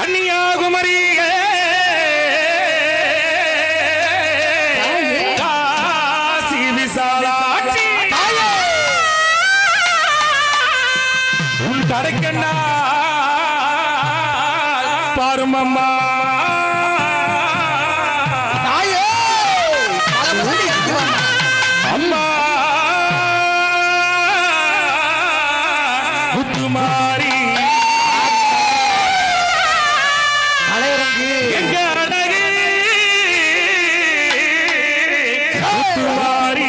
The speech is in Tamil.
கன்னியாகுமரி காசி விசாலாட்சி. உன் கடைக்கண்ணா பாருமம்மா. அம்மா. முத்துமாரி तुम्हारी